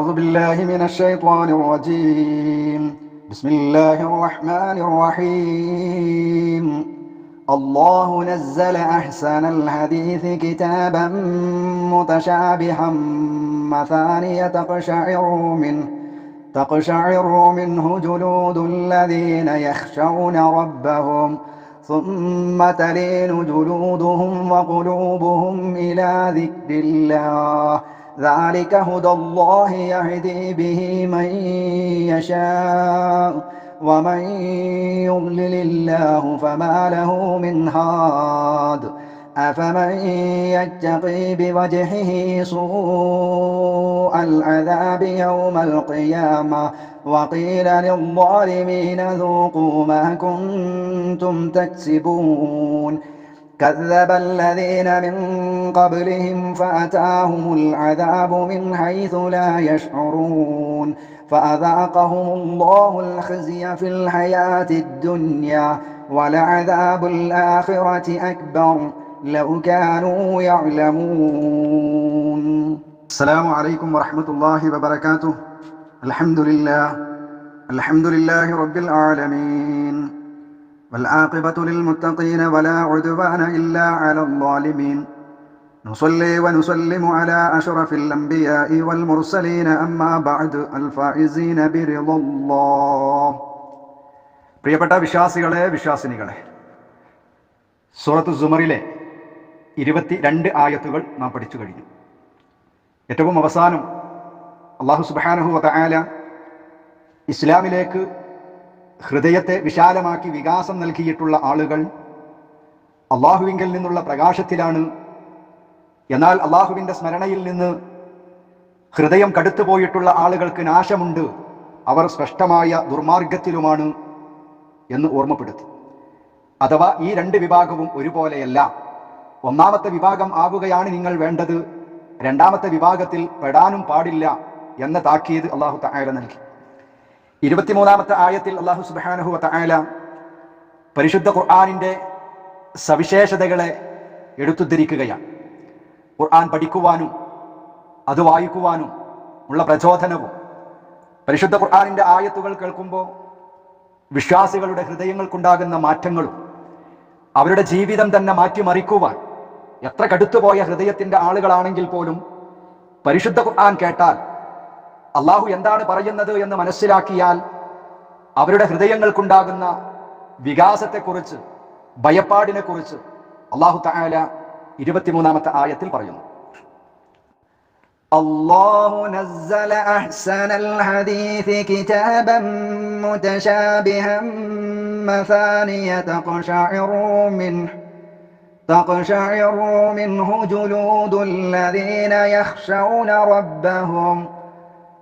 أعوذ بالله من الشيطان الرجيم. بسم الله الرحمن الرحيم. الله نزل أحسن الحديث كتابا متشابها مثانية تقشعر منه تقشعر منه جلود الذين يخشون ربهم ثم تلين جلودهم وقلوبهم إلى ذكر الله. ذلك هدى الله يهدي به من يشاء ومن يضلل الله فما له من هاد أفمن يتقي بوجهه سوء العذاب يوم القيامة وقيل للظالمين ذوقوا ما كنتم تكسبون كذب الذين من قبلهم فأتاهم العذاب من حيث لا يشعرون فأذاقهم الله الخزي في الحياة الدنيا ولعذاب الآخرة أكبر لو كانوا يعلمون. السلام عليكم ورحمة الله وبركاته. الحمد لله. الحمد لله رب العالمين. والعاقبة للمتقين ولا عدوان إلا على الظالمين نصلي ونسلم على أشرف الأنبياء والمرسلين أما بعد الفائزين برضا الله പ്രിയപ്പെട്ട വിശ്വാസികളെ വിശ്വാസിനികളെ സൂറത്ത് സുമറിലെ ഇരുപത്തി രണ്ട് ആയത്തുകൾ നാം പഠിച്ചു കഴിഞ്ഞു ഏറ്റവും അവസാനം അള്ളാഹു സുബാനഹു വതആല ഇസ്ലാമിലേക്ക് ഹൃദയത്തെ വിശാലമാക്കി വികാസം നൽകിയിട്ടുള്ള ആളുകൾ അള്ളാഹുവിങ്കിൽ നിന്നുള്ള പ്രകാശത്തിലാണ്. എന്നാൽ അള്ളാഹുവിന്റെ സ്മരണയിൽ നിന്ന് ഹൃദയം കടുത്തുപോയിട്ടുള്ള ആളുകൾക്ക് നാശമുണ്ട്. അവർ സ്പഷ്ടമായ ദുർമാർഗത്തിലുമാണ് എന്ന് ഓർമ്മപ്പെടുത്തി. അഥവാ ഈ രണ്ട് വിഭാഗവും ഒരുപോലെയല്ല. ഒന്നാമത്തെ വിഭാഗം ആവുകയാണ് നിങ്ങൾ വേണ്ടത്. രണ്ടാമത്തെ വിഭാഗത്തിൽ പെടാനും പാടില്ല എന്ന താക്കീത് അള്ളാഹു തആല നൽകി. ഇരുപത്തിമൂന്നാമത്തെ ആയത്തിൽ അള്ളാഹു സുബാനഹു തആല പരിശുദ്ധ ഖുർആാനിന്റെ സവിശേഷതകളെ എടുത്തുദ്ധരിക്കുകയാണ്. ഖുർആൻ പഠിക്കുവാനും അത് വായിക്കുവാനും ഉള്ള പ്രചോദനവും പരിശുദ്ധ ഖുർആാനിന്റെ ആയത്തുകൾ കേൾക്കുമ്പോൾ വിശ്വാസികളുടെ ഹൃദയങ്ങൾക്കുണ്ടാകുന്ന മാറ്റങ്ങളും അവരുടെ ജീവിതം തന്നെ മാറ്റിമറിക്കുവാൻ എത്ര കടുത്തുപോയ ഹൃദയത്തിന്റെ ആളുകളാണെങ്കിൽ പോലും പരിശുദ്ധ ഖുർആൻ കേട്ടാൽ അള്ളാഹു എന്താണ് പറയുന്നത് എന്ന് മനസ്സിലാക്കിയാൽ അവരുടെ ഹൃദയങ്ങൾക്കുണ്ടാകുന്ന വികാസത്തെക്കുറിച്ച് ഭയപ്പാടിനെ കുറിച്ച് അള്ളാഹു തആല ഇരുപത്തിമൂന്നാമത്തെ ആയത്തിൽ പറയുന്നു الله نزل أحسن الحديث كتابا متشابها مثانية تقشعر منه تقشعر منه جلود الذين يخشون ربهم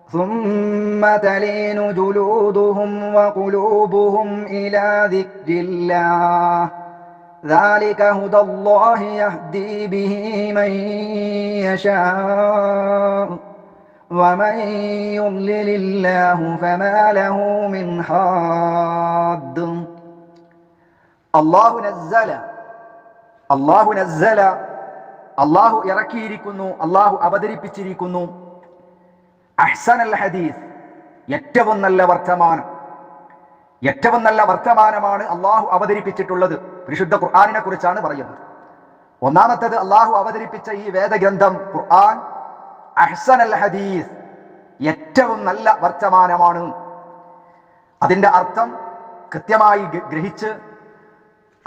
ثم تلين جلودهم وقلوبهم إلى ذكر الله ذلك هدى الله يهدي به من يشاء ومن يضلل الله فما له من حاد അള്ളാഹു നസ്സല അള്ളാഹു നസ്സല അള്ളാഹു ഇറക്കിയിരിക്കുന്നു അള്ളാഹു അവതരിപ്പിച്ചിരിക്കുന്നു അഹ്സൻ ഹദീസ് ഏറ്റവും നല്ല വർത്തമാനം. ഏറ്റവും നല്ല വർത്തമാനമാണ് അള്ളാഹു അവതരിപ്പിച്ചിട്ടുള്ളത്. പരിശുദ്ധ ഖുർആാനിനെ കുറിച്ചാണ് പറയുന്നത്. ഒന്നാമത്തേത് അള്ളാഹു അവതരിപ്പിച്ച ഈ വേദഗ്രന്ഥം ഖുർആൻ അഹ്സൻ ഹദീസ് ഏറ്റവും നല്ല വർത്തമാനമാണ്. അതിന്റെ അർത്ഥം കൃത്യമായി ഗ്രഹിച്ച്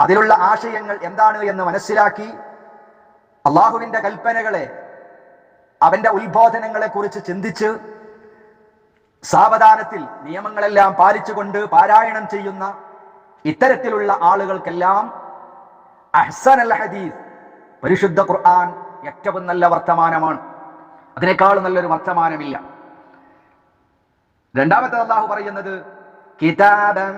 അതിലുള്ള ആശയങ്ങൾ എന്താണ് എന്ന് മനസ്സിലാക്കി അള്ളാഹുവിന്റെ കൽപ്പനകളെ അവന്റെ ഉത്ബോധനങ്ങളെ കുറിച്ച് ചിന്തിച്ച് സാവധാനത്തിൽ നിയമങ്ങളെല്ലാം പാലിച്ചുകൊണ്ട് പാരായണം ചെയ്യുന്ന ഇത്തരത്തിലുള്ള ആളുകൾക്കെല്ലാം അഹ്സൻ അൽ ഹദീസ് പരിശുദ്ധ ഖുർആൻ ഏറ്റവും നല്ല വർത്തമാനമാണ്. അതിനേക്കാൾ നല്ലൊരു വർത്തമാനമില്ല. രണ്ടാമത്തെ അള്ളാഹു പറയുന്നത് കിതാബം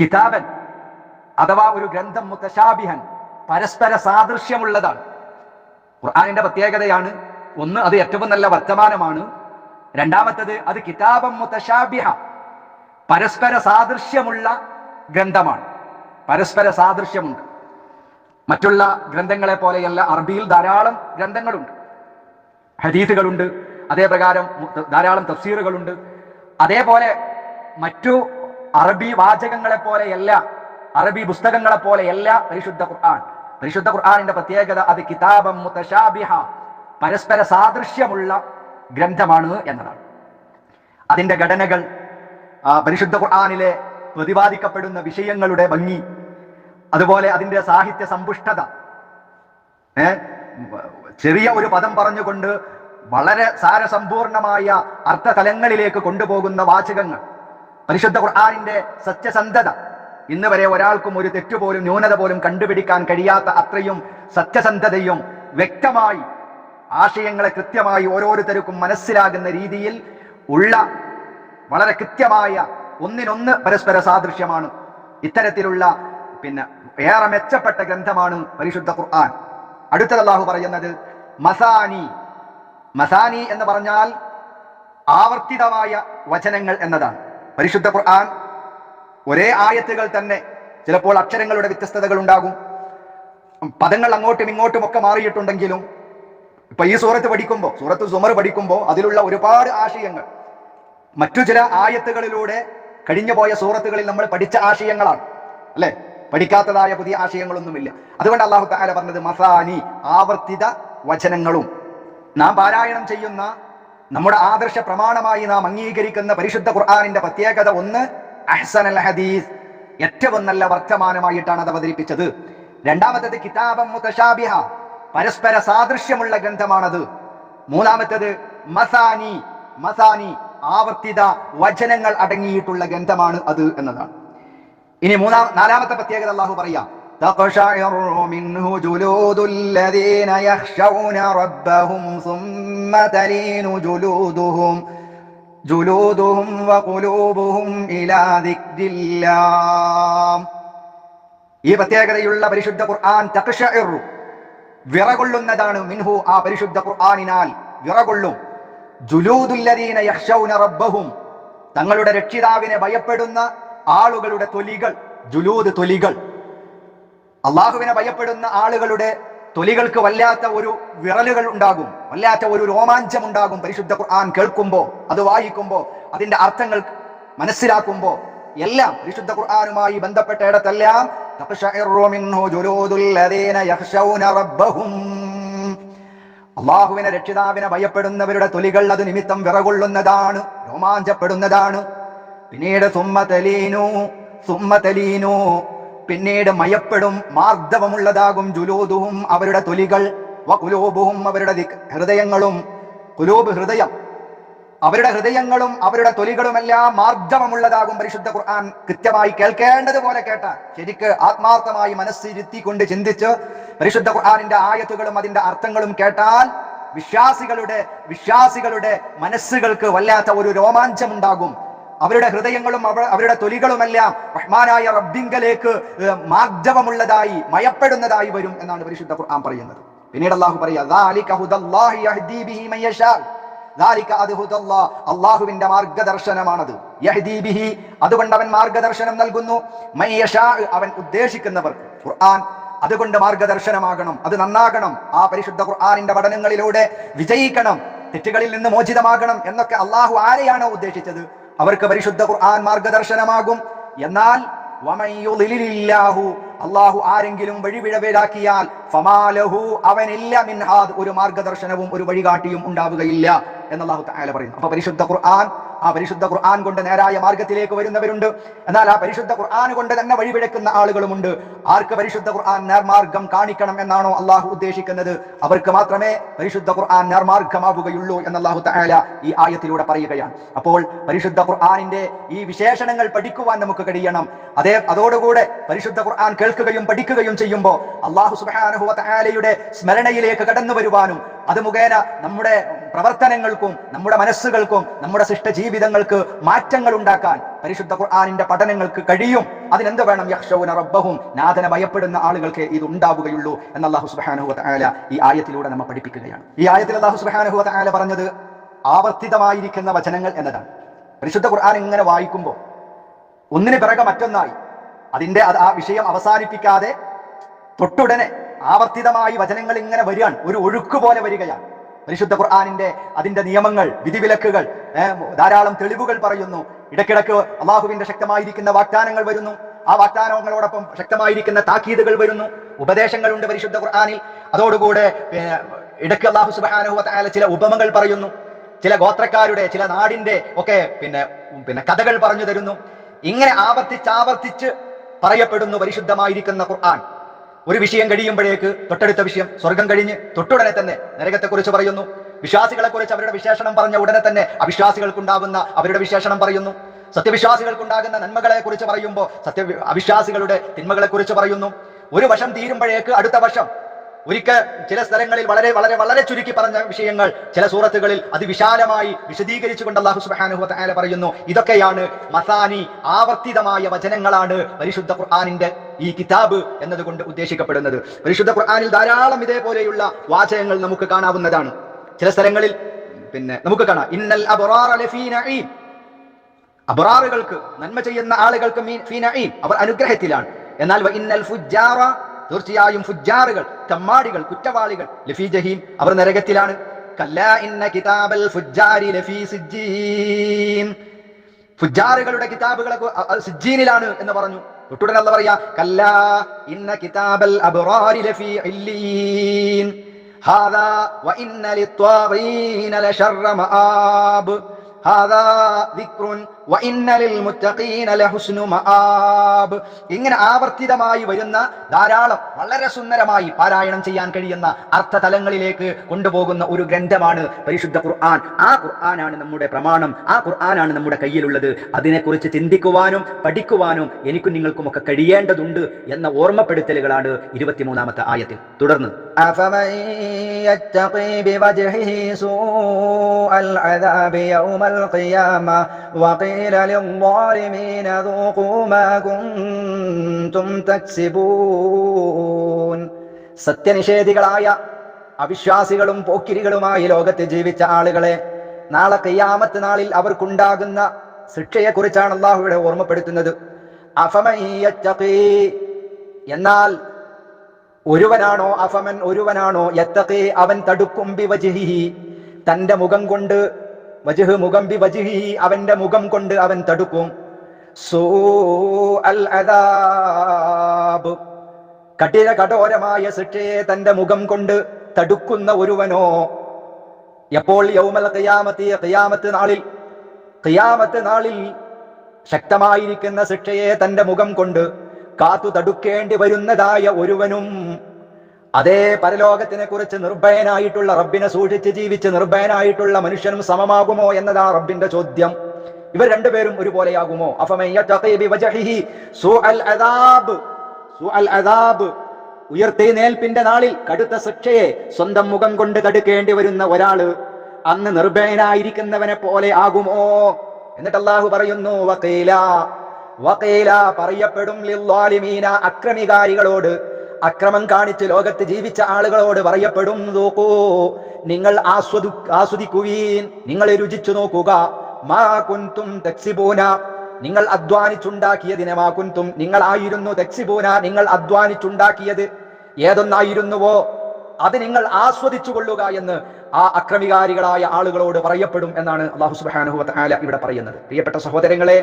കിതാബൻ അഥവാ ഒരു ഗ്രന്ഥം മുത്തശാബിഹൻ പരസ്പര സാദൃശ്യമുള്ളതാണ്. ഖുർആാനിന്റെ പ്രത്യേകതയാണ് ഒന്ന് അത് ഏറ്റവും നല്ല വർത്തമാനമാണ് രണ്ടാമത്തത് അത് കിതാബം മുത്തശാബിഹ പരസ്പര സാദൃശ്യമുള്ള ഗ്രന്ഥമാണ്. പരസ്പര സാദൃശ്യമുണ്ട്. മറ്റുള്ള ഗ്രന്ഥങ്ങളെ പോലെയല്ല അറബിയിൽ ധാരാളം ഗ്രന്ഥങ്ങളുണ്ട്. ഹദീസുകളുണ്ട് അതേപ്രകാരം ധാരാളം തഫ്സീറുകളുണ്ട്. അതേപോലെ മറ്റു അറബി വാചകങ്ങളെ പോലെയല്ല അറബി പുസ്തകങ്ങളെ പോലെയല്ല പരിശുദ്ധ ഖുർആൻ. പരിശുദ്ധ ഖുർആാനിന്റെ പ്രത്യേകത അത് കിതാബം മുത്തശാബിഹ പരസ്പര സാദൃശ്യമുള്ള ഗ്രന്ഥമാണ് എന്നതാണ്. അതിന്റെ ഘടനകൾ പരിശുദ്ധ ഖുർആാനിലെ പ്രതിപാദിക്കപ്പെടുന്ന വിഷയങ്ങളുടെ ഭംഗി അതുപോലെ അതിന്റെ സാഹിത്യ സമ്പുഷ്ടത. ചെറിയ ഒരു പദം പറഞ്ഞുകൊണ്ട് വളരെ സാരസമ്പൂർണമായ അർത്ഥതലങ്ങളിലേക്ക് കൊണ്ടുപോകുന്ന വാചകങ്ങൾ. പരിശുദ്ധ ഖുർആാനിന്റെ സത്യസന്ധത. ഇന്ന് വരെ ഒരാൾക്കും ഒരു തെറ്റുപോലും ന്യൂനത പോലും കണ്ടുപിടിക്കാൻ കഴിയാത്ത അത്രയും സത്യസന്ധതയും വ്യക്തമായി ആശയങ്ങളെ കൃത്യമായി ഓരോരുത്തർക്കും മനസ്സിലാകുന്ന രീതിയിൽ ഉള്ള വളരെ കൃത്യമായ ഒന്നിനൊന്ന് പരസ്പര സാദൃശ്യമാണ്. ഇത്തരത്തിലുള്ള പിന്നെ ഏറെ മെച്ചപ്പെട്ട ഗ്രന്ഥമാണ് പരിശുദ്ധ ഖുർആൻ. അടുത്തത് അല്ലാഹു പറയുന്നത് മസാനി. മസാനി എന്ന് പറഞ്ഞാൽ ആവർത്തിതമായ വചനങ്ങൾ എന്നതാണ്. പരിശുദ്ധ ഖുർആൻ ഒരേ ആയത്തുകൾ തന്നെ ചിലപ്പോൾ അക്ഷരങ്ങളുടെ വ്യത്യസ്തതകൾ ഉണ്ടാകും. പദങ്ങൾ അങ്ങോട്ടും ഇങ്ങോട്ടും ഒക്കെ മാറിയിട്ടുണ്ടെങ്കിലും ഇപ്പൊ ഈ സൂറത്ത് പഠിക്കുമ്പോൾ സൂറത്ത് സുമർ പഠിക്കുമ്പോൾ അതിലുള്ള ഒരുപാട് ആശയങ്ങൾ. മറ്റു ചില ആയത്തുകളിലൂടെ കഴിഞ്ഞു പോയ സൂറത്തുകളിൽ നമ്മൾ പഠിച്ച ആശയങ്ങളാണ്. അല്ലെ? പഠിക്കാത്തതായ പുതിയ ആശയങ്ങളൊന്നുമില്ല. അതുകൊണ്ട് അള്ളാഹു താല പറഞ്ഞത് മസാനി ആവർത്തിത വചനങ്ങളും. നാം പാരായണം ചെയ്യുന്ന നമ്മുടെ ആദർശ പ്രമാണമായി നാം അംഗീകരിക്കുന്ന പരിശുദ്ധ ഖുർആാനിന്റെ പ്രത്യേകത ഒന്ന് അഹ്സൻ അൽ ഹദീസ് ഏറ്റവും നല്ല വർത്തമാനമായിട്ടാണ് അത് അവതരിപ്പിച്ചത് രണ്ടാമത്തത് കിതാബം മുതശാബിഹ പരസ്പര സാദൃശ്യമുള്ള ഗ്രന്ഥമാണത് മൂന്നാമത്തേത് മസാനി മസാനി ആവർത്തിത വചനങ്ങൾ അടങ്ങിയിട്ടുള്ള ഗ്രന്ഥമാണ് അത് എന്നതാണ് ഇനി മൂന്നാം നാലാമത്തെ പ്രത്യേകത അള്ളാഹു പറയാം تقشعر منه جلود الذين يخشون ربهم ثم تلين جلودهم ജുലൂദുഹും വകുലൂബുഹും ഇലാ ദിക്രില്ലാ. ഈ പ്രത്യേകതയുള്ള പരിശുദ്ധ ഖുർആൻ തഖ്ഷഇറു വിറകൊള്ളുന്നതാണ് മിൻഹു ആ പരിശുദ്ധ ഖുർആനിനാൽ വിറകൊള്ളും. ജുലൂദുല്ലദീന യഖ്ശൗന റബ്ബഹും തങ്ങളുടെ രക്ഷിതാവിനെ ഭയപ്പെടുന്ന ആളുകളുടെ തൊലികൾ ജുലൂദ് തൊലികൾ. അള്ളാഹുവിനെ ഭയപ്പെടുന്ന ആളുകളുടെ തൊലികൾക്ക് വല്ലാത്ത ഒരു വിറലുകൾ ഉണ്ടാകും. വല്ലാത്ത ഒരു രോമാഞ്ചം ഉണ്ടാകും പരിശുദ്ധ ഖുർആൻ കേൾക്കുമ്പോൾ അത് വായിക്കുമ്പോൾ അതിന്റെ അർത്ഥങ്ങൾ മനസ്സിലാക്കുമ്പോൾ എല്ലാം പരിശുദ്ധ ഖുർആാനുമായി ബന്ധപ്പെട്ട ഇടത്തെല്ലാം അള്ളാഹുവിനെ രക്ഷിതാവിനെ ഭയപ്പെടുന്നവരുടെ തൊലികൾ അത് നിമിത്തം വിറകൊള്ളുന്നതാണ് രോമാഞ്ചപ്പെടുന്നതാണ്. പിന്നീട് സുമ്മ തലീനു സുമ്മതലീനു സുമ്മതലീനു പിന്നീട് മയപ്പെടും മാർദ്ദവമുള്ളതാകും ജുലൂദുഹും അവരുടെ തൊലികൾ വകുലൂബുഹും അവരുടെ ഹൃദയങ്ങളും. കുലൂബ് ഹൃദയം അവരുടെ ഹൃദയങ്ങളും അവരുടെ തൊലികളുമെല്ലാം മാർദ്ദവമുള്ളതാകും പരിശുദ്ധ ഖുർആൻ കൃത്യമായി കേൾക്കേണ്ടതുപോലെ കേട്ട. ശരിക്ക് ആത്മാർത്ഥമായി മനസ്സിരുത്തിക്കൊണ്ട് ചിന്തിച്ച് പരിശുദ്ധ ഖുർആാനിന്റെ ആയത്തുകളും അതിന്റെ അർത്ഥങ്ങളും കേട്ടാൽ വിശ്വാസികളുടെ വിശ്വാസികളുടെ മനസ്സുകൾക്ക് വല്ലാത്ത ഒരു രോമാഞ്ചം ഉണ്ടാകും അവരുടെ ഹൃദയങ്ങളും അവരുടെ തൊലികളുമെല്ലാം റഹ്മാനായ റബ്ബിങ്കലേക്ക് മാർജവമുള്ളതായി മയപ്പെടുന്നതായി വരും എന്നാണ് പരിശുദ്ധ ഖുർആൻ പറയുന്നത്. പിന്നീട് അള്ളാഹു പറയുക അള്ളാഹുവിന്റെ മാർഗദർശനമാണത്. അതുകൊണ്ട് അവൻ മാർഗദർശനം നൽകുന്നു. അവൻ ഉദ്ദേശിക്കുന്നവർ ഖുർആൻ അതുകൊണ്ട് മാർഗദർശനമാകണം അത് നന്നാകണം. ആ പരിശുദ്ധ ഖുർആാനിന്റെ പഠനങ്ങളിലൂടെ വിജയിക്കണം തെറ്റുകളിൽ നിന്ന് മോചിതമാകണം എന്നൊക്കെ അള്ളാഹു ആരെയാണോ ഉദ്ദേശിച്ചത്? അവർക്ക് പരിശുദ്ധ ഖുർആൻ മാർഗദർശനമാകും. എന്നാൽ അള്ളാഹു ആരെങ്കിലും വഴിപിഴവിലാക്കിയാൽ ഫമാലഹു അവനില്ല മിൻഹാദ് ഒരു മാർഗദർശനവും ഒരു വഴികാട്ടിയും ഉണ്ടാവുകയില്ല. എന്ന് അള്ളാഹു പറയുന്നു. അപ്പൊ പരിശുദ്ധ ഖുർആൻ ആ പരിശുദ്ധ ഖുർആൻ കൊണ്ട് നേരായ മാർഗത്തിലേക്ക് വരുന്നവരുണ്ട്. എന്നാൽ ആ പരിശുദ്ധ ഖുർആൻ കൊണ്ട് തന്നെ വഴിപിഴക്കുന്ന ആളുകളുമുണ്ട്. ആർക്ക് പരിശുദ്ധ ഖുർആൻ നേർമാർഗം കാണിക്കണം എന്നാണോ അള്ളാഹു ഉദ്ദേശിക്കുന്നത്? അവർക്ക് മാത്രമേ പരിശുദ്ധ ഖുർആൻ നേർമാർഗമാവുകയുള്ളൂ എന്ന് അള്ളാഹു തആല ഈ ആയത്തിലൂടെ പറയുകയാണ്. അപ്പോൾ പരിശുദ്ധ ഖുർആാനിന്റെ ഈ വിശേഷണങ്ങൾ പഠിക്കുവാൻ നമുക്ക് കഴിയണം. അതേ അതോടുകൂടെ പരിശുദ്ധ ഖുർആൻ കേൾക്കുകയും പഠിക്കുകയും ചെയ്യുമ്പോൾ അള്ളാഹു സുബ്ഹാനഹു വതആലയുടെ സ്മരണയിലേക്ക് കടന്നു വരുവാനും അത് മുഖേന നമ്മുടെ പ്രവർത്തനങ്ങൾക്കും നമ്മുടെ മനസ്സുകൾക്കും നമ്മുടെ ശിഷ്ട ജീവിതങ്ങൾക്ക് മാറ്റങ്ങൾ ഉണ്ടാക്കാൻ പരിശുദ്ധ ഖുർആാനിന്റെ പഠനങ്ങൾക്ക് കഴിയും. അതിനെന്ത് വേണം? യക്ഷവും റബ്ബഹും. നാഥനെ ഭയപ്പെടുന്ന ആളുകൾക്ക് ഇത് ഉണ്ടാവുകയുള്ളൂ എന്ന് അള്ളാഹു സുബ്ഹാനഹു വതആല ഈ ആയത്തിലൂടെ നമ്മെ പഠിപ്പിക്കുകയാണ്. ഈ ആയത്തിൽ അള്ളാഹു സുബ്ഹാനഹു വതആല പറഞ്ഞത് ആവർത്തിതമായിരിക്കുന്ന വചനങ്ങൾ എന്നതാണ്. പരിശുദ്ധ ഖുർആൻ ഇങ്ങനെ വായിക്കുമ്പോൾ ഒന്നിന് പിറകെ മറ്റൊന്നായി അതിന്റെ ആ വിഷയം അവസാനിപ്പിക്കാതെ തൊട്ടുടനെ ആവർത്തിതമായി വചനങ്ങൾ ഇങ്ങനെ വരികയാണ് ഒരു ഒഴുക്ക് പോലെ വരികയാണ്. പരിശുദ്ധ ഖുർആാനിന്റെ അതിന്റെ നിയമങ്ങൾ വിധിവിലക്കുകൾ ധാരാളം തെളിവുകൾ പറയുന്നു. ഇടയ്ക്കിടയ്ക്ക് അള്ളാഹുവിന്റെ ശക്തമായിരിക്കുന്ന വാഗ്ദാനങ്ങൾ വരുന്നു. ആ വാഗ്ദാനങ്ങളോടൊപ്പം ശക്തമായിരിക്കുന്ന താക്കീതുകൾ വരുന്നു. ഉപദേശങ്ങളുണ്ട് പരിശുദ്ധ ഖുർആാനിൽ. അതോടുകൂടെ ഇടയ്ക്ക് അള്ളാഹു സുബാനുഹ ചില ഉപമകൾ പറയുന്നു. ചില ഗോത്രക്കാരുടെ ചില നാടിന്റെ ഒക്കെ പിന്നെ പിന്നെ കഥകൾ പറഞ്ഞു തരുന്നു. ഇങ്ങനെ ആവർത്തിച്ചാവർത്തിച്ച് പറയപ്പെടുന്നു പരിശുദ്ധമായിരിക്കുന്ന ഖുർആൻ. ഒരു വിഷയം കഴിയുമ്പോഴേക്ക് തൊട്ടടുത്ത വിഷയം സ്വർഗം കഴിഞ്ഞ് തൊട്ടുടനെ തന്നെ നരകത്തെ കുറിച്ച് പറയുന്നു. വിശ്വാസികളെക്കുറിച്ച് അവരുടെ വിശേഷണം പറഞ്ഞ ഉടനെ തന്നെ അവിശ്വാസികൾക്കുണ്ടാകുന്ന അവരുടെ വിശേഷണം പറയുന്നു. സത്യവിശ്വാസികൾക്കുണ്ടാകുന്ന നന്മകളെ കുറിച്ച് പറയുമ്പോൾ സത്യ അവിശ്വാസികളുടെ തിന്മകളെ കുറിച്ച് പറയുന്നു. ഒരു വശം തീരുമ്പോഴേക്ക് അടുത്ത വർഷം ഒരിക്കൽ ചില സ്ഥലങ്ങളിൽ വളരെ വളരെ വളരെ ചുരുക്കി പറഞ്ഞ വിഷയങ്ങൾ ചില സൂറത്തുകളിൽ അതിവിശാലമായി വിശദീകരിച്ചുകൊണ്ട് അള്ളാഹു തആല പറയുന്നു. ഇതൊക്കെയാണ് മസാനി ആവർത്തിതമായ വചനങ്ങളാണ് പരിശുദ്ധ ഖുർആാനിന്റെ ഈ കിതാബ് എന്നതുകൊണ്ട് ഉദ്ദേശിക്കപ്പെടുന്നത്. പരിശുദ്ധ ഖുർആാനിൽ ധാരാളം ഇതേപോലെയുള്ള വാചകങ്ങൾ നമുക്ക് കാണാവുന്നതാണ്. ചില സ്ഥലങ്ങളിൽ പിന്നെ നമുക്ക് കാണാം. ഇന്നൽ അബറാറുകൾക്ക് നന്മ ചെയ്യുന്ന ആളുകൾക്ക് അവർ അനുഗ്രഹത്തിലാണ്. എന്നാൽ ഇന്നൽ ഫുജ്ജാറ തീർച്ചയായും ഫുജ്ജാറുകൾ തമ്മാടികൾ കുറ്റവാളികൾ ലഫി ജഹീം അവർ നരകത്തിലാണ്. ഇന്ന ഫുജാറുകളുടെ സിജ്ജീനിലാണ് എന്ന് പറഞ്ഞു. തൊട്ടുടനെ അല്ല പറയാ കല്ലാ ഇന്ന കിതാബൽ ലഫി ഹാദാ വഇന്ന ലിത്വാഗീന ലശർറ മആബ്. ഇങ്ങനെ ആവർത്തിതമായി വരുന്ന ധാരാളം വളരെ സുന്ദരമായി പാരായണം ചെയ്യാൻ കഴിയുന്ന അർത്ഥതലങ്ങളിലേക്ക് കൊണ്ടുപോകുന്ന ഒരു ഗ്രന്ഥമാണ് പരിശുദ്ധ ഖുർആൻ. ആ ഖുർആനാണ് നമ്മുടെ പ്രമാണം. ആ ഖുർആനാണ് നമ്മുടെ കയ്യിലുള്ളത്. അതിനെക്കുറിച്ച് ചിന്തിക്കുവാനും പഠിക്കുവാനും എനിക്കും നിങ്ങൾക്കും ഒക്കെ കഴിയേണ്ടതുണ്ട് എന്ന ഓർമ്മപ്പെടുത്തലുകളാണ് ഇരുപത്തിമൂന്നാമത്തെ ആയത്തിൽ തുടർന്ന്. അഫമൈ യത്തഖി ബിവജ്ഹിഹി സൂഅൽ അദാബി യൗമൽ القيامة وقيل للظالمين ذوقوا ما كنتم تكسبون സത്യനിഷേധികളായ അവിശ്വാസികളും പോക്കിരികളുമായി ലോകത്ത് ജീവിച്ച ആളുകളെ നാളെ കയ്യാമത്ത് നാളിൽ അവർക്കുണ്ടാകുന്ന ശിക്ഷയെക്കുറിച്ചാണ് അള്ളാഹു ഇവിടെ ഓർമ്മപ്പെടുത്തുന്നത് അഫമൻ യത്തഖീ. എന്നാൽ ഒരുവനാണോ അഫമൻ ഒരുവനാണോ യത്തഖീ അവൻ തടുക്കും ബി വജ്ഹിഹി തന്റെ മുഖം കൊണ്ട് വജ്ഹ് മുഖം ബി വജുഹി അവന്റെ മുഖം കൊണ്ട് അവൻ തടുക്കും. സൂ അൽ അദാബ്. കഠിന കഠോരമായ ശിക്ഷയെ തന്റെ മുഖം കൊണ്ട് തടുക്കുന്ന ഒരുവനോ? എപ്പോൾ യൗമൽ ഖിയാമത്തി ഖിയാമത്ത് നാളിൽ? ഖിയാമത്ത് നാളിൽ ശക്തമായിരിക്കുന്ന ശിക്ഷയെ തന്റെ മുഖം കൊണ്ട് കാത്തു തടുക്കേണ്ടി വരുന്നതായ ഒരുവനും അതേ പരലോകത്തിനെ കുറിച്ച് നിർഭയനായിട്ടുള്ള റബ്ബിനെ സൂക്ഷിച്ച് ജീവിച്ച് നിർഭയനായിട്ടുള്ള മനുഷ്യനും സമമാകുമോ എന്നതാ റബ്ബിന്റെ ചോദ്യം. ഇവർ രണ്ടുപേരും ഒരുപോലെയാകുമോ? ഉയർത്തെഴുന്നേൽപ്പിന്റെ നാളിൽ കടുത്ത ശിക്ഷയെ സ്വന്തം മുഖം കൊണ്ട് തടുക്കേണ്ടി വരുന്ന ഒരാൾ അന്ന് നിർഭയനായിരിക്കുന്നവനെ പോലെ ആകുമോ? എന്നിട്ട് അള്ളാഹു പറയുന്നു വക്കീല വക്കീല പറയപ്പെടും അക്രമികാരികളോട് അക്രമം കാണിച്ച് ലോകത്ത് ജീവിച്ച ആളുകളോട് പറയപ്പെടും നോക്കൂ നിങ്ങൾ ആസ്വദു ആസ്വദിക്കുവീൻ നിങ്ങൾ രുചിച്ചു നോക്കുക. മാ കുന്തും തെക്സിബൂന. നിങ്ങൾ അധ്വാനിച്ചുണ്ടാക്കിയതിനെ മാ കുന്തും. നിങ്ങളായിരുന്നു തെക്സിബൂന നിങ്ങൾ അധ്വാനിച്ചുണ്ടാക്കിയത്. ഏതൊന്നായിരുന്നുവോ അത് നിങ്ങൾ ആസ്വദിച്ചു കൊള്ളുക എന്ന് ആ അക്രമികാരികളായ ആളുകളോട് പറയപ്പെടും എന്നാണ് അള്ളാഹു തആല ഇവിടെ പറയുന്നത്. പ്രിയപ്പെട്ട സഹോദരങ്ങളെ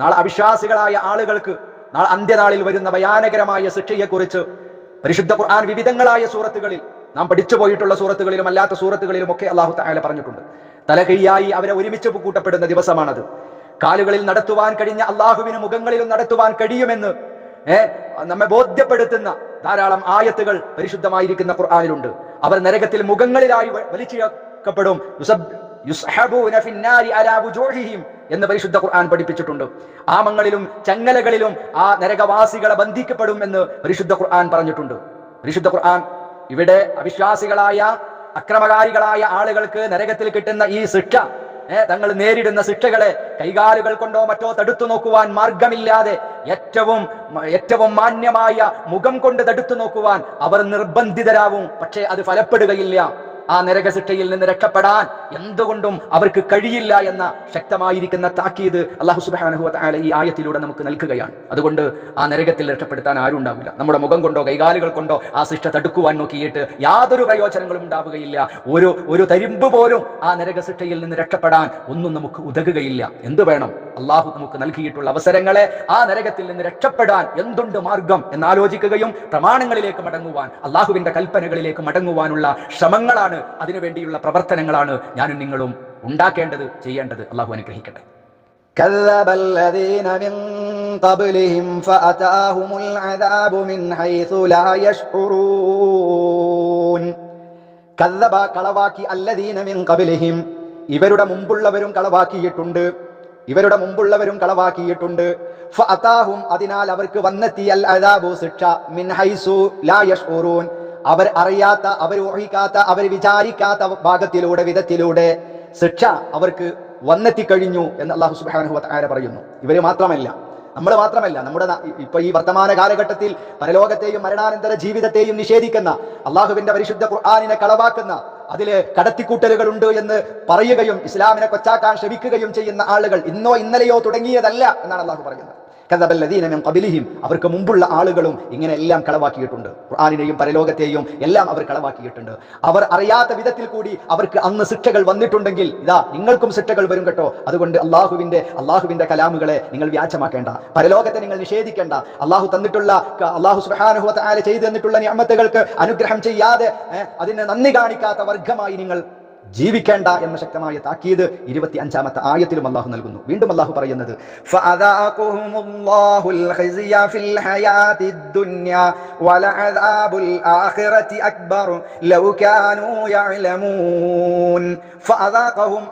നാളെ അവിശ്വാസികളായ ആളുകൾക്ക് നാളെ അന്ത്യനാളിൽ വരുന്ന ഭയാനകരമായ ശിക്ഷയെക്കുറിച്ച് പരിശുദ്ധ ഖുർആൻ വിവിധങ്ങളായ സൂറത്തുകളിൽ നാം പഠിച്ചു പോയിട്ടുള്ള സൂറത്തുകളിലും അല്ലാത്ത സൂറത്തുകളിലും ഒക്കെ അള്ളാഹു താല പറഞ്ഞിട്ടുണ്ട്. തലകൈയായി അവരെ ഒരുമിച്ച് കൂട്ടപ്പെടുന്ന ദിവസമാണത്. കാലുകളിൽ നടത്തുവാൻ കഴിഞ്ഞ അള്ളാഹുവിന് മുഖങ്ങളിലും നടത്തുവാൻ കഴിയുമെന്ന് ഏർ നമ്മെ ബോധ്യപ്പെടുത്തുന്ന ധാരാളം ആയത്തുകൾ പരിശുദ്ധമായിരിക്കുന്ന ഖുർആാനിലുണ്ട്. അവർ നരകത്തിൽ മുഖങ്ങളിലായി വലിച്ചിഴക്കപ്പെടും. എന്ന് പരിശുദ്ധ ഖുർആൻ പഠിപ്പിച്ചിട്ടുണ്ട്. ആമങ്ങളിലും ചങ്ങലകളിലും ആ നരകവാസികളെ ബന്ധിക്കപ്പെടും എന്ന് പരിശുദ്ധ ഖുർആൻ പറഞ്ഞിട്ടുണ്ട്. പരിശുദ്ധ ഖുർആൻ ഇവിടെ അവിശ്വാസികളായ അക്രമകാരികളായ ആളുകൾക്ക് നരകത്തിൽ കിട്ടുന്ന ഈ ശിക്ഷ തങ്ങൾ നേരിടുന്ന ശിക്ഷകളെ കൈകാലുകൾ കൊണ്ടോ മറ്റോ തടുത്തു നോക്കുവാൻ മാർഗമില്ലാതെ ഏറ്റവും ഏറ്റവും മാന്യമായ മുഖം കൊണ്ട് തടുത്തു നോക്കുവാൻ അവർ നിർബന്ധിതരാവും. പക്ഷേ അത് ഫലപ്പെടുകയില്ല. ആ നരകശിക്ഷയിൽ നിന്ന് രക്ഷപ്പെടാൻ എന്തുകൊണ്ടും അവർക്ക് കഴിയില്ല എന്ന ശക്തമായിരിക്കുന്ന താക്കീത് അള്ളാഹു സുബാനഹു താല ഈ ആയത്തിലൂടെ നമുക്ക് നൽകുകയാണ്. അതുകൊണ്ട് ആ നരകത്തിൽ രക്ഷപ്പെടുത്താൻ ആരും ഉണ്ടാവില്ല. നമ്മുടെ മുഖം കൊണ്ടോ കൈകാലുകൾ കൊണ്ടോ ആ ശിക്ഷ തടുക്കുവാൻ നോക്കിയിട്ട് യാതൊരു പ്രയോജനങ്ങളും ഉണ്ടാവുകയില്ല. ഒരു ഒരു തരിമ്പ് പോലും ആ നരകശിക്ഷയിൽ നിന്ന് രക്ഷപ്പെടാൻ ഒന്നും നമുക്ക് ഉതകുകയില്ല. എന്ത് വേണം? അള്ളാഹു നമുക്ക് നൽകിയിട്ടുള്ള അവസരങ്ങളെ ആ നരകത്തിൽ നിന്ന് രക്ഷപ്പെടാൻ എന്തുണ്ട് മാർഗം എന്നാലോചിക്കുകയും പ്രമാണങ്ങളിലേക്ക് മടങ്ങുവാൻ അള്ളാഹുവിന്റെ കൽപ്പനകളിലേക്ക് മടങ്ങുവാനുള്ള ശ്രമങ്ങളാണ് അതിനുവേണ്ടിയുള്ള പ്രവർത്തനങ്ങളാണ് ഞാനും നിങ്ങളും ഉണ്ടാക്കേണ്ടത് ചെയ്യേണ്ടത് അള്ളാഹു അനുഗ്രഹിക്കട്ടെ كذب الذين من قبلهم فأتاهم العذاب من حيث لا يشعرون കല്ലബ കളവാക്കി അല്ലദീന മിൻ ഖബലിഹിം ഇവരുടെ മുമ്പുള്ളവരും കളവാക്കിയിട്ടുണ്ട് ഇവരുടെ മുമ്പുള്ളവരും കളവാക്കിയിട്ടുണ്ട് ഫഅതാഹും അതിനാൽ അവർക്ക് വന്നെത്തിയ അൽ അദാബു ശിക്ഷ മിൻ ഹൈസു ലാ യഷ്ഉറൂൻ അവർ അറിയാത്ത അവർ ഊഹിക്കാത്ത അവർ വിചാരിക്കാത്ത ഭാഗത്തിലൂടെ വിധത്തിലൂടെ ശിക്ഷ അവർക്ക് വന്നെത്തി കഴിഞ്ഞു എന്ന് അള്ളാഹു സുബ്ഹാനഹു വതആല പറയുന്നു. ഇവർ മാത്രമല്ല നമ്മൾ മാത്രമല്ല നമ്മുടെ ഇപ്പൊ ഈ വർത്തമാന കാലഘട്ടത്തിൽ പരലോകത്തെയും മരണാനന്തര ജീവിതത്തെയും നിഷേധിക്കുന്ന അള്ളാഹുവിന്റെ പരിശുദ്ധ ഖുർആാനിനെ കളവാക്കുന്ന അതിൽ കടത്തിക്കൂട്ടലുകൾ ഉണ്ട് എന്ന് പറയുകയും ഇസ്ലാമിനെ കൊച്ചാക്കാൻ ശ്രമിക്കുകയും ചെയ്യുന്ന ആളുകൾ ഇന്നോ ഇന്നലെയോ തുടങ്ങിയതല്ല എന്നാണ് അള്ളാഹു പറയുന്നത്. കദബല്ലദീന മിൻ അവർക്ക് മുമ്പുള്ള ആളുകളും ഇങ്ങനെ എല്ലാം കളവാക്കിയിട്ടുണ്ട്. ഖുർആാനിനെയും പരലോകത്തെയും എല്ലാം അവർ കളവാക്കിയിട്ടുണ്ട്. അവർ അറിയാത്ത വിധത്തിൽ കൂടി അവർക്ക് അന്ന് ശിക്ഷകൾ വന്നിട്ടുണ്ടെങ്കിൽ ഇതാ നിങ്ങൾക്കും ശിക്ഷകൾ വരും കേട്ടോ. അതുകൊണ്ട് അള്ളാഹുവിന്റെ അള്ളാഹുവിന്റെ കലാമുകളെ നിങ്ങൾ വ്യാജമാക്കേണ്ട. പരലോകത്തെ നിങ്ങൾ നിഷേധിക്കേണ്ട. അള്ളാഹു തന്നിട്ടുള്ള അള്ളാഹു സുബ്ഹാനഹു വതആല ചെയ്തു തന്നിട്ടുള്ള നിയമത്തുകൾക്ക് അനുഗ്രഹം ചെയ്യാതെ അതിന് നന്ദി കാണിക്കാത്ത വർഗമായി നിങ്ങൾ ജീവിക്കേണ്ട എന്ന ശക്തമായ താക്കീത് ഇരുപത്തി അഞ്ചാമത്തെ ആയത്തിലും അള്ളാഹു നൽകുന്നു. വീണ്ടും അള്ളാഹു പറയുന്നത്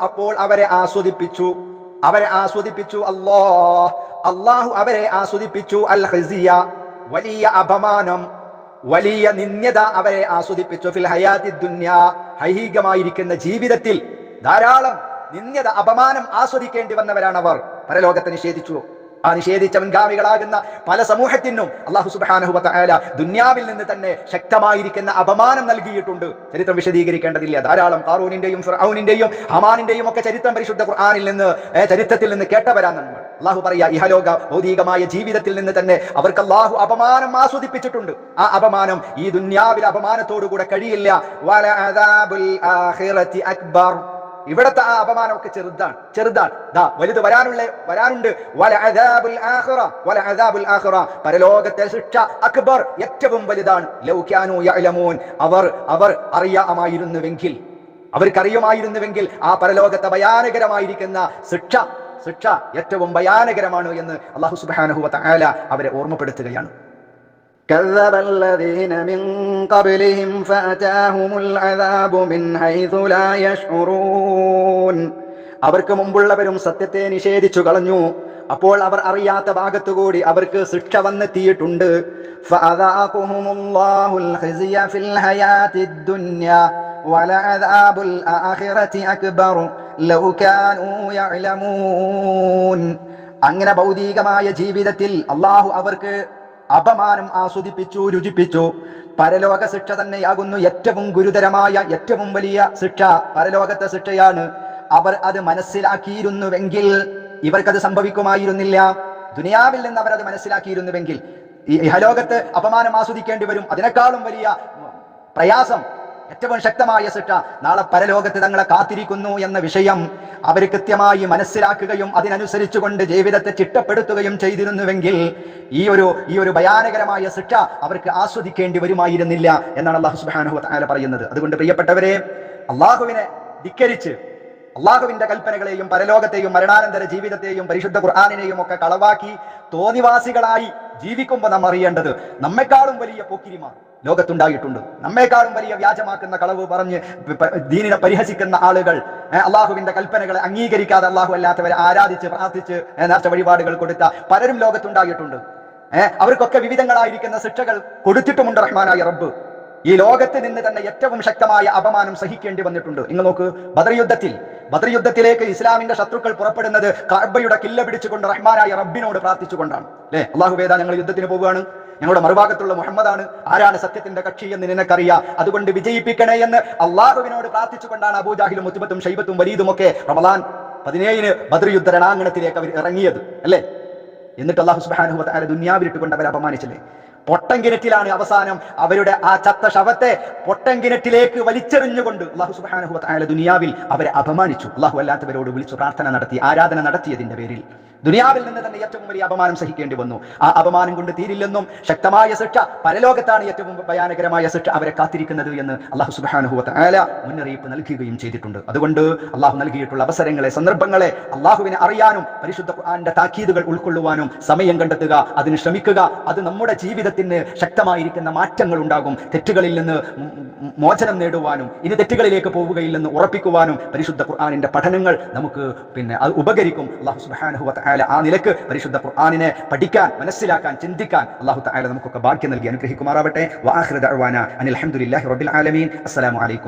അപ്പോൾ അവരെ ആസ്വദിപ്പിച്ചു. അവരെ ആസ്വദിപ്പിച്ചു അല്ലാഹ്. അള്ളാഹു അവരെ ആസ്വദിപ്പിച്ചു അൽ ഹസിയ വലിയ അപമാനം. വലിയ നിന്ദ്യത അവരെ ആസ്വദിപ്പിച്ചു. ഫിൽ ഹയാതി ദുന്യ ഹൈഹികമായിരിക്കുന്ന ജീവിതത്തിൽ ധാരാളം നിന്ദ്യത അപമാനം ആസ്വദിക്കേണ്ടി വന്നവരാണ് അവർ പരലോകത്തെ നിഷേധിച്ചു. ആ നിഷേധിച്ച മുൻഗാമികളാകുന്ന പല സമൂഹത്തിനും അള്ളാഹു സുബാനഹു തആല ദുന്യാവിൽ നിന്ന് തന്നെ ശക്തമായിരിക്കുന്ന അപമാനം നൽകിയിട്ടുണ്ട്. ചരിത്രം വിശദീകരിക്കേണ്ടതില്ല. ധാരാളം കാറൂനിന്റെയും ഫിറൌനിന്റെയും ഹമാനിന്റെയും ഒക്കെ ചരിത്രം പരിശുദ്ധ ഖുർആാനിൽ നിന്ന് ചരിത്രത്തിൽ നിന്ന് കേട്ടവരാണ് നമ്മൾ. അള്ളാഹു പറയാ ഇഹലോക ഭൗതികമായ ജീവിതത്തിൽ നിന്ന് തന്നെ അവർക്ക് അള്ളാഹു അപമാനം ആസ്വദിപ്പിച്ചിട്ടുണ്ട്. ആ അപമാനം ഈ ദുന്യാവിലെ അപമാനത്തോടുകൂടെ കഴിയില്ല. അക്ബർ. ഇവിടത്തെ ആ അപമാനമൊക്കെ ചെറുതാണ് ചെറുതാണ്. ദാ വലുത് വരാനുള്ള വരാനുണ്ട്. പരലോകത്തെ ശിക്ഷ അക്ബർ ഏറ്റവും വലുതാണ്. യഅലമൂൻ. അവർ അവർ അറിയാമായിരുന്നുവെങ്കിൽ അവർക്കറിയുമായിരുന്നുവെങ്കിൽ ആ പരലോകത്തെ ഭയാനകരമായിരിക്കുന്ന ശിക്ഷ ശിക്ഷ ഏറ്റവും ഭയാനകരമാണ് എന്ന് അള്ളാഹു സുബ്ഹാനഹു തആല അവരെ ഓർമ്മപ്പെടുത്തുകയാണ്. كذب الذين من قبلهم فأتاهم العذاب من حيث لا يشعرون അവർക്ക് മുമ്പുള്ളവരും സത്യത്തെ നിഷേധിച്ചു കളഞ്ഞു അപ്പോൾ അവർ അറിയാത്ത ഭാഗത്തുകൂടി അവർക്ക് ശിക്ഷ വന്നെത്തിയിട്ടുണ്ട് فأذاقهم الله الخزي في الحياة الدنيا ولعذاب الآخرة أكبر لو كانوا يعلمون അങ്ങനെ ഭൗതികമായ ജീവിതത്തിൽ അള്ളാഹു അവർക്ക് അപമാനം ആസ്വദിപ്പിച്ചു രുചിപ്പിച്ചു. പരലോക ശിക്ഷ തന്നെയാകുന്നു ഏറ്റവും ഗുരുതരമായ ഏറ്റവും വലിയ ശിക്ഷ. പരലോകത്തെ ശിക്ഷയാണ് അവർ അത് മനസ്സിലാക്കിയിരുന്നുവെങ്കിൽ ഇവർക്കത് സംഭവിക്കുമായിരുന്നില്ല. ദുനിയാവിൽ നിന്ന് അവർ അത് മനസ്സിലാക്കിയിരുന്നുവെങ്കിൽ ഈ ഇഹലോകത്ത് അപമാനം ആസ്വദിക്കേണ്ടി വരും. അതിനേക്കാളും വലിയ പ്രയാസം ഏറ്റവും ശക്തമായ ശിക്ഷ നാളെ പരലോകത്ത് തങ്ങളെ കാത്തിരിക്കുന്നു എന്ന വിഷയം അവർ കൃത്യമായി മനസ്സിലാക്കുകയും അതിനനുസരിച്ചുകൊണ്ട് ജീവിതത്തെ ചിട്ടപ്പെടുത്തുകയും ചെയ്തിരുന്നുവെങ്കിൽ ഈ ഒരു ഈ ഒരു ഭയാനകരമായ ശിക്ഷ അവർക്ക് ആസ്വദിക്കേണ്ടി വരുമായിരുന്നില്ല എന്നാണ് അള്ളാഹു സുബ്ഹാനഹു താല പറയുന്നത്. അതുകൊണ്ട് പ്രിയപ്പെട്ടവരെ അള്ളാഹുവിനെ ധിക്കരിച്ച് അള്ളാഹുവിന്റെ കൽപ്പനകളെയും പരലോകത്തെയും മരണാനന്തര ജീവിതത്തെയും പരിശുദ്ധ ഖുർആാനിനെയും ഒക്കെ കളവാക്കി തോന്നിവാസികളായി ജീവിക്കുമ്പോൾ നാം അറിയേണ്ടത് നമ്മെക്കാളും വലിയ പോക്കിരിമാർ. ലോകത്തുണ്ടായിട്ടുണ്ട്. നമ്മെക്കാളും വലിയ വ്യാജമാക്കുന്ന കളവ് പറഞ്ഞ് ദീനിനെ പരിഹസിക്കുന്ന ആളുകൾ അള്ളാഹുവിന്റെ കൽപ്പനകളെ അംഗീകരിക്കാതെ അള്ളാഹു അല്ലാത്തവരെ ആരാധിച്ച് പ്രാർത്ഥിച്ച് നേർച്ച വഴിപാടുകൾ കൊടുത്ത പലരും ലോകത്തുണ്ടായിട്ടുണ്ട്. അവർക്കൊക്കെ വിവിധങ്ങളായിരിക്കുന്ന ശിക്ഷകൾ കൊടുത്തിട്ടുമുണ്ട് റഹ്മാനായ റബ്ബ്. ഈ ലോകത്ത് നിന്ന് തന്നെ ഏറ്റവും ശക്തമായ അപമാനം സഹിക്കേണ്ടി വന്നിട്ടുണ്ട്. നിങ്ങൾ നോക്ക് ബദർ യുദ്ധത്തിൽ ബദർ യുദ്ധത്തിലേക്ക് ഇസ്ലാമിന്റെ ശത്രുക്കൾ പുറപ്പെടുന്നത് കഅബയുടെ കില്ല പിടിച്ചുകൊണ്ട് റഹ്മാനായ റബ്ബിനോട് പ്രാർത്ഥിച്ചുകൊണ്ടാണ്. അല്ലെ അള്ളാഹു വേദ ഞങ്ങൾ യുദ്ധത്തിന് പോവുകയാണ്. ഞങ്ങളുടെ മറുഭാഗത്തുള്ള മുഹമ്മദാണ്. ആരാണ് സത്യത്തിന്റെ കക്ഷി എന്ന് നിനക്കറിയാം. അതുകൊണ്ട് വിജയിപ്പിക്കണേ എന്ന് അള്ളാഹുവിനോട് പ്രാർത്ഥിച്ചുകൊണ്ടാണ് അബൂജാഹിലും മുത്തുബത്തും ഷൈബത്തും വലീദും ഒക്കെ റമലാൻ പതിനേഴിന് ബദർ യുദ്ധ രണാങ്കണത്തിലേക്ക് അവർ ഇറങ്ങിയത്. അല്ലേ? എന്നിട്ട് അള്ളാഹു സുബ്ഹാനഹു വ തആല ദുനിയാവിലിട്ട് കൊണ്ട് അവരെ അപമാനിച്ചില്ലേ? പൊട്ടങ്കിണറ്റിലാണ് അവസാനം അവരുടെ ആ ചത്ത ശവത്തെ പൊട്ടങ്കിണറ്റിലേക്ക് വലിച്ചെറിഞ്ഞുകൊണ്ട് അള്ളാഹു സുബ്ഹാനഹു വ ദുനിയാവിൽ അവരെ അപമാനിച്ചു. അള്ളാഹു അല്ലാത്തവരോട് വിളിച്ചു പ്രാർത്ഥന നടത്തി ആരാധന നടത്തിയതിന്റെ പേരിൽ. ദുനിയാവിൽ നിന്ന് തന്നെ ഏറ്റവും വലിയ അപമാനം സഹിക്കേണ്ടി വന്നു. ആ അപമാനം കൊണ്ട് തീരില്ലെന്നും ശക്തമായ ശിക്ഷ പരലോകത്താണ് ഏറ്റവും ഭയാനകരമായ ശിക്ഷ അവരെ കാത്തിരിക്കുന്നത് എന്ന് അള്ളാഹു സുബ്ഹാനഹു വ തആല മുന്നറിയിപ്പ് നൽകുകയും ചെയ്തിട്ടുണ്ട്. അതുകൊണ്ട് അള്ളാഹു നൽകിയിട്ടുള്ള അവസരങ്ങളെ സന്ദർഭങ്ങളെ അള്ളാഹുവിനെ അറിയാനും പരിശുദ്ധ ഖുർആന്റെ താക്കീതുകൾ ഉൾക്കൊള്ളുവാനും സമയം കണ്ടെത്തുക അതിന് ശ്രമിക്കുക അത് നമ്മുടെ ജീവിതത്തിന് ശക്തമായിരിക്കുന്ന മാറ്റങ്ങൾ ഉണ്ടാകും. തെറ്റുകളിൽ നിന്ന് മോചനം നേടുവാനും ഇനി തെറ്റുകളിലേക്ക് പോവുകയില്ലെന്ന് ഉറപ്പിക്കുവാനും പരിശുദ്ധ ഖുർആാനിന്റെ പഠനങ്ങൾ നമുക്ക് പിന്നെ അത് ഉപകരിക്കും. അള്ളാഹു സുബ്ഹാനഹു വ ആ നിലയ്ക്ക് പരിശുദ്ധ ഖുർആാനിനെ പഠിക്കാൻ മനസ്സിലാക്കാൻ ചിന്തിക്കാൻ അള്ളാഹു തആല നമുക്കൊക്കെ ഭാഗ്യം നൽകി അനുഗ്രഹിക്കുമാറാവട്ടെ. ദഅവാന അനിൽ ഹംദുലില്ലാഹി റബ്ബിൽ ആലമീൻ. അസ്സലാമു അലൈക്കും.